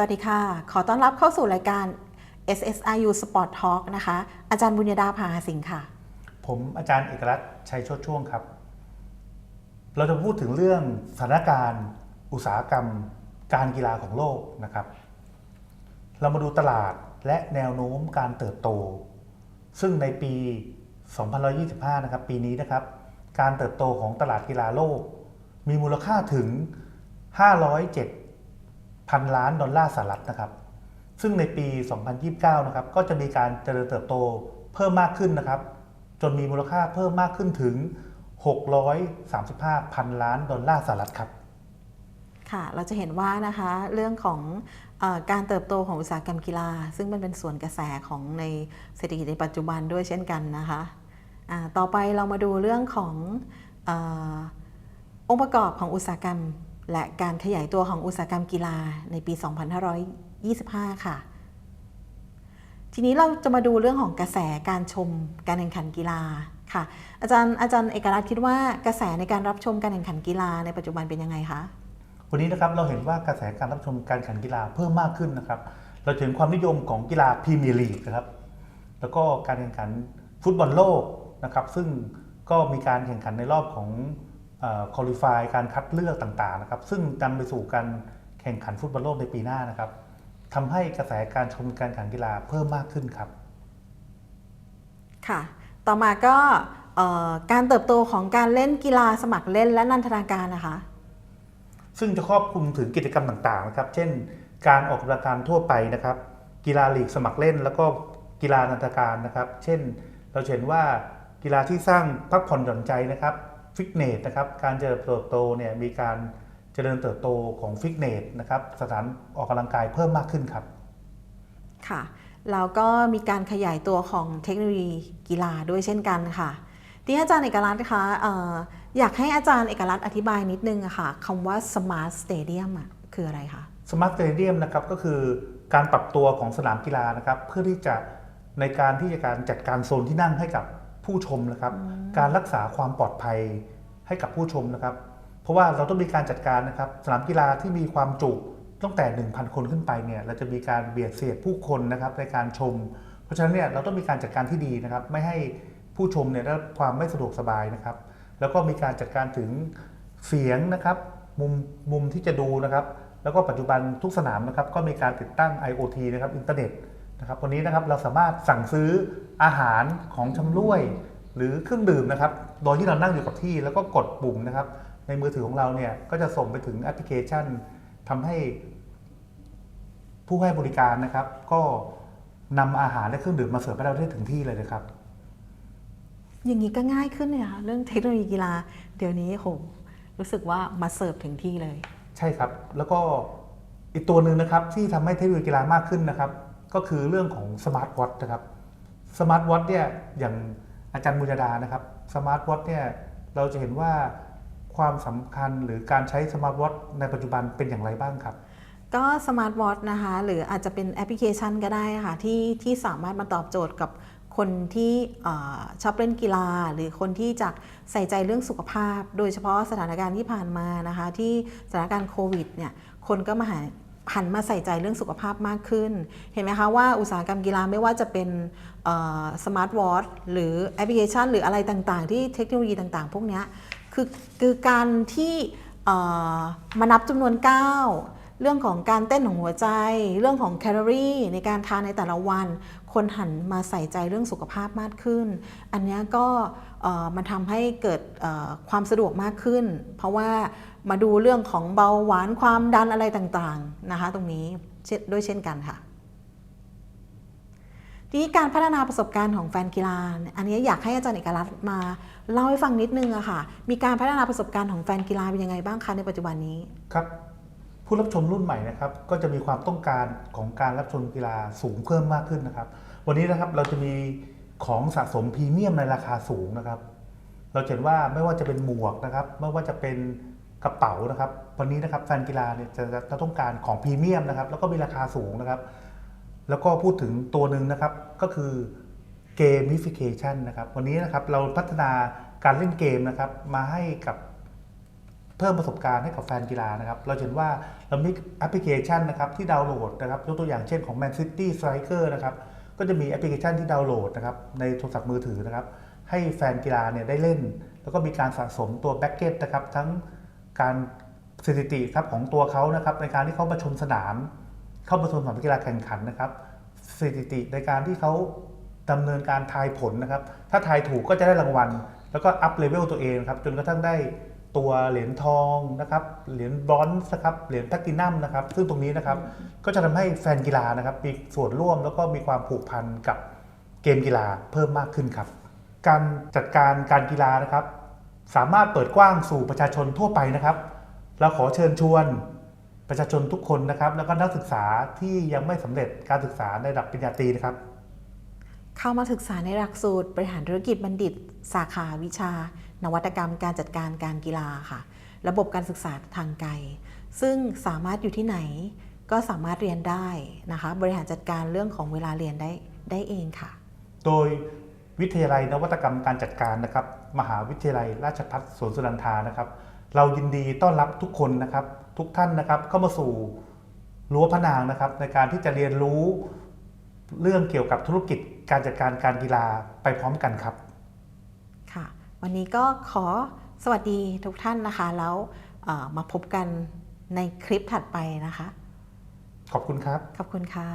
สวัสดีค่ะ ขอต้อนรับเข้าสู่รายการ SSIU Sport Talk นะคะ อาจารย์บุญญดาภาสิงห์ค่ะ ผมอาจารย์เอกรัตน์ชัยโชติช่วงครับ เราจะพูดถึงเรื่องสถานการณ์อุตสาหกรรม การกีฬาของโลกนะครับ เรามาดูตลาดและแนวโน้มการเติบโต ซึ่งในปี 2025 นะครับ ปีนี้นะครับ การเติบโตของตลาดกีฬาโลก มีมูลค่าถึง 507 พันล้านดอลลาร์สหรัฐนะครับ ซึ่งในปี 2029 นะครับ ก็จะมีการเจริญเติบโตเพิ่มมากขึ้นนะครับ จนมีมูลค่าเพิ่มมากขึ้นถึง 635 พันล้านดอลลาร์สหรัฐครับ ค่ะ เราจะเห็นว่านะคะเรื่องของอการเติบโตของอุตสาหกรรมกีฬา ซึ่งมันเป็นส่วนกระแสของในเศรษฐกิจในปัจจุบันด้วยเช่นกันนะคะอ่าต่อไปเรามาดูเรื่องของอองค์ประกอบของอุตสาหกรรม และการขยายตัวของอุตสาหกรรมกีฬาในปี 2525 ค่ะ ทีนี้เราจะมาดูเรื่องของกระแสการชมการแข่งขันกีฬาค่ะ อาจารย์อาจารย์เอกรัตน์คิดว่ากระแสในการรับชมการแข่งขันกีฬาในปัจจุบันเป็นยังไงคะวันนี้นะครับเราเห็นว่ากระแสการรับชมการแข่งขันกีฬาเพิ่มมากขึ้นนะครับ เราเห็นความนิยมของกีฬาพรีเมียร์ลีกนะครับ แล้วก็การแข่งขันฟุตบอลโลกนะครับ ซึ่งก็มีการแข่งขันในรอบของ คอลิฟายการคัดเลือกต่างๆนะครับซึ่งนำไปสู่การแข่งขันฟุตบอลโลกในปีหน้านะครับทำให้กระแสการชมการแข่งขันกีฬาเพิ่มมากขึ้นครับ ค่ะ ต่อมาก็เอ่อการเติบโตของการเล่นกีฬาสมัครเล่นและนันทนาการนะคะ ซึ่งจะครอบคลุมถึงกิจกรรมต่างๆนะครับ เช่น การออกกำลังกายทั่วไปนะครับ กีฬาลีกสมัครเล่น แล้วก็กีฬานันทการนะครับ เช่น เราจะเห็นว่ากีฬาที่สร้างพักผ่อนหย่อนใจนะครับ ฟิตเนสนะครับการเจริญเติบโตเนี่ยมีการเจริญเติบโตของฟิตเนสนะครับสถานออกกำลังกายเพิ่มมากขึ้นครับ ค่ะแล้วก็มีการขยายตัวของเทคโนโลยีกีฬาด้วยเช่นกันค่ะที่อาจารย์เอกรัตน์นะคะเอ่ออยากให้อาจารย์เอกรัตน์อธิบายนิดนึงอะค่ะคำว่า smart stadium อะคืออะไรคะสมาร์ทสเตเดียมนะครับก็คือการปรับตัวของสนามกีฬานะครับเพื่อที่จะในการที่จะการจัดการโซนที่นั่งให้กับ ผู้ชมนะครับ การรักษาความปลอดภัยให้กับผู้ชมนะครับ เพราะว่าเราต้องมีการจัดการนะครับสนามกีฬาที่มีความจุตั้งแต่ 1,000 คนขึ้นไปเนี่ยเราจะมีการเบียดเสียดผู้คนนะครับในการชม เพราะฉะนั้นเนี่ยเราต้องมีการจัดการที่ดีนะครับ ไม่ให้ผู้ชมเนี่ยได้รับความไม่สะดวกสบายนะครับ แล้วก็มีการจัดการถึงเสียงนะครับ มุมมุมที่จะดูนะครับ แล้วก็ปัจจุบันทุกสนามนะครับก็มีการติดตั้ง IoT นะครับอินเทอร์เน็ต นะครับวันนี้นะครับเราสามารถสั่งซื้ออาหารของชำร่วย หรือเครื่องดื่มนะครับ โดยที่เรานั่งอยู่กับที่แล้วก็กดปุ่มนะครับ ในมือถือของเราเนี่ยก็จะส่งไปถึงแอปพลิเคชันทำให้ ผู้ให้บริการนะครับ ก็นำอาหารและเครื่องดื่มมาเสิร์ฟให้เราได้ถึงที่เลยนะครับ อย่างนี้ก็ง่ายขึ้นเลยค่ะเรื่องเทคโนโลยีกีฬา เดี๋ยวนี้โหรู้สึกว่ามาเสิร์ฟถึงที่เลย ใช่ครับ แล้วก็อีกตัวหนึ่งนะครับที่ทำให้เทคโนโลยีกีฬามากขึ้นนะครับ ก็คือเรื่องของสมาร์ทวอทนะครับสมาร์ทวอทเนี่ยอย่างอาจารย์มุญดานะครับสมาร์ทวอทเนี่ยเราจะเห็นว่าความสำคัญหรือการใช้สมาร์ทวอทในปัจจุบันเป็นอย่างไรบ้างครับ ก็สมาร์ทวอทนะคะ หรืออาจจะเป็นแอปพลิเคชันก็ได้ค่ะที่ที่สามารถมาตอบโจทย์กับคนที่ชอบเล่นกีฬา หรือคนที่จะใส่ใจเรื่องสุขภาพ โดยเฉพาะสถานการณ์ที่ผ่านมานะคะ ที่สถานการณ์โควิดเนี่ยคนก็มาหา หันมาใส่ใจเรื่องสุขภาพมากขึ้น เห็นไหมคะว่าอุตสาหกรรมกีฬาไม่ว่าจะเป็นสมาร์ทวอทหรือแอปพลิเคชัน หรืออะไรต่างๆ ที่เทคโนโลยีต่างๆ พวกนี้คือคือการที่มานับจำนวนก้าวเรื่องของการเต้นของหัวใจ เรื่องของแคลอรี่ในการทานในแต่ละวัน คนหันมาใส่ใจเรื่องสุขภาพมากขึ้น อันนี้ก็มันทำให้เกิดความสะดวกมากขึ้น เพราะว่ามาดูเรื่องของเบาหวานความดันอะไรต่างๆนะคะตรงนี้ด้วยเช่นกันค่ะทีนี้การพัฒนาประสบการณ์ของแฟนกีฬา อันนี้อยากให้อาจารย์เอกรัตน์มาเล่าให้ฟังนิดนึงอะค่ะ มีการพัฒนาประสบการณ์ของแฟนกีฬาเป็นยังไงบ้างคะในปัจจุบันนี้ ครับ ผู้รับชมรุ่นใหม่นะครับก็จะมีความต้องการของการรับชมกีฬาสูงเพิ่มมากขึ้นนะครับ วันนี้นะครับเราจะมีของสะสมพรีเมียมในราคาสูงนะครับ เราเห็นว่าไม่ว่าจะเป็นหมวกนะครับ ไม่ว่าจะเป็นกระเป๋านะครับ วันนี้นะครับแฟนกีฬาเนี่ยจะจะต้องการของพรีเมียมนะครับ แล้วก็มีราคาสูงนะครับ แล้วก็พูดถึงตัวหนึ่งนะครับก็คือเกม i ฟิเคชันนะครับ วันนี้นะครับเราพัฒนาการเล่นเกมนะครับมาให้กับ เพิ่มประสบการณ์ให้กับแฟนกีฬานะครับ เราเห็นว่าเรามีแอปพลิเคชันนะครับที่ดาวน์โหลดนะครับยกตัวอย่างเช่นของ Man City Striker นะครับก็จะมีแอปพลิเคชันที่ดาวน์โหลดนะครับในโทรศัพท์มือถือนะครับ ให้แฟนกีฬาเนี่ยได้เล่น แล้วก็มีการสะสมตัวแบ็กเก็ตนะครับทั้งการสถิติครับของตัวเขานะครับในการที่เขามาชมสนาม เข้ามาชมสนามกีฬาแข่งขันนะครับสถิติในการที่เขาดำเนินการทายผลนะครับ ถ้าทายถูกก็จะได้รางวัล แล้วก็อัพเลเวลตัวเองครับจนกระทั่งได้ ตัวเหรียญทองนะครับเหรียญบรอนซ์นะครับเหรียญแพลตตินัมนะครับซึ่งตรงนี้นะครับก็จะทำให้แฟนกีฬานะครับมีส่วนร่วมแล้วก็มีความผูกพันกับเกมกีฬาเพิ่มมากขึ้นครับ การจัดการการกีฬานะครับ สามารถเปิดกว้างสู่ประชาชนทั่วไปนะครับ เราขอเชิญชวนประชาชนทุกคนนะครับ แล้วก็นักศึกษาที่ยังไม่สำเร็จการศึกษาในระดับปริญญาตรีนะครับ เข้ามาศึกษาในหลักสูตรบริหารธุรกิจบัณฑิต สาขาวิชา นวัตกรรมการจัดการการกีฬาค่ะ ระบบการศึกษาทางไกล ซึ่งสามารถอยู่ที่ไหนก็สามารถเรียนได้นะคะ บริหารจัดการเรื่องของเวลาเรียนได้ได้เองค่ะ โดยวิทยาลัยนวัตกรรมการจัดการนะครับ มหาวิทยาลัยราชภัฏสวนสุนันทานะครับ เรายินดีต้อนรับทุกคนนะครับ ทุกท่านนะครับเข้ามาสู่รั้วพนางนะครับ ในการที่จะเรียนรู้เรื่องเกี่ยวกับธุรกิจการจัดการการกีฬาไปพร้อมกันครับ วันนี้ก็ขอสวัสดีทุกท่านนะคะ แล้วเอ่อมาพบกันในคลิปถัดไปนะคะ ขอบคุณครับ ขอบคุณค่ะ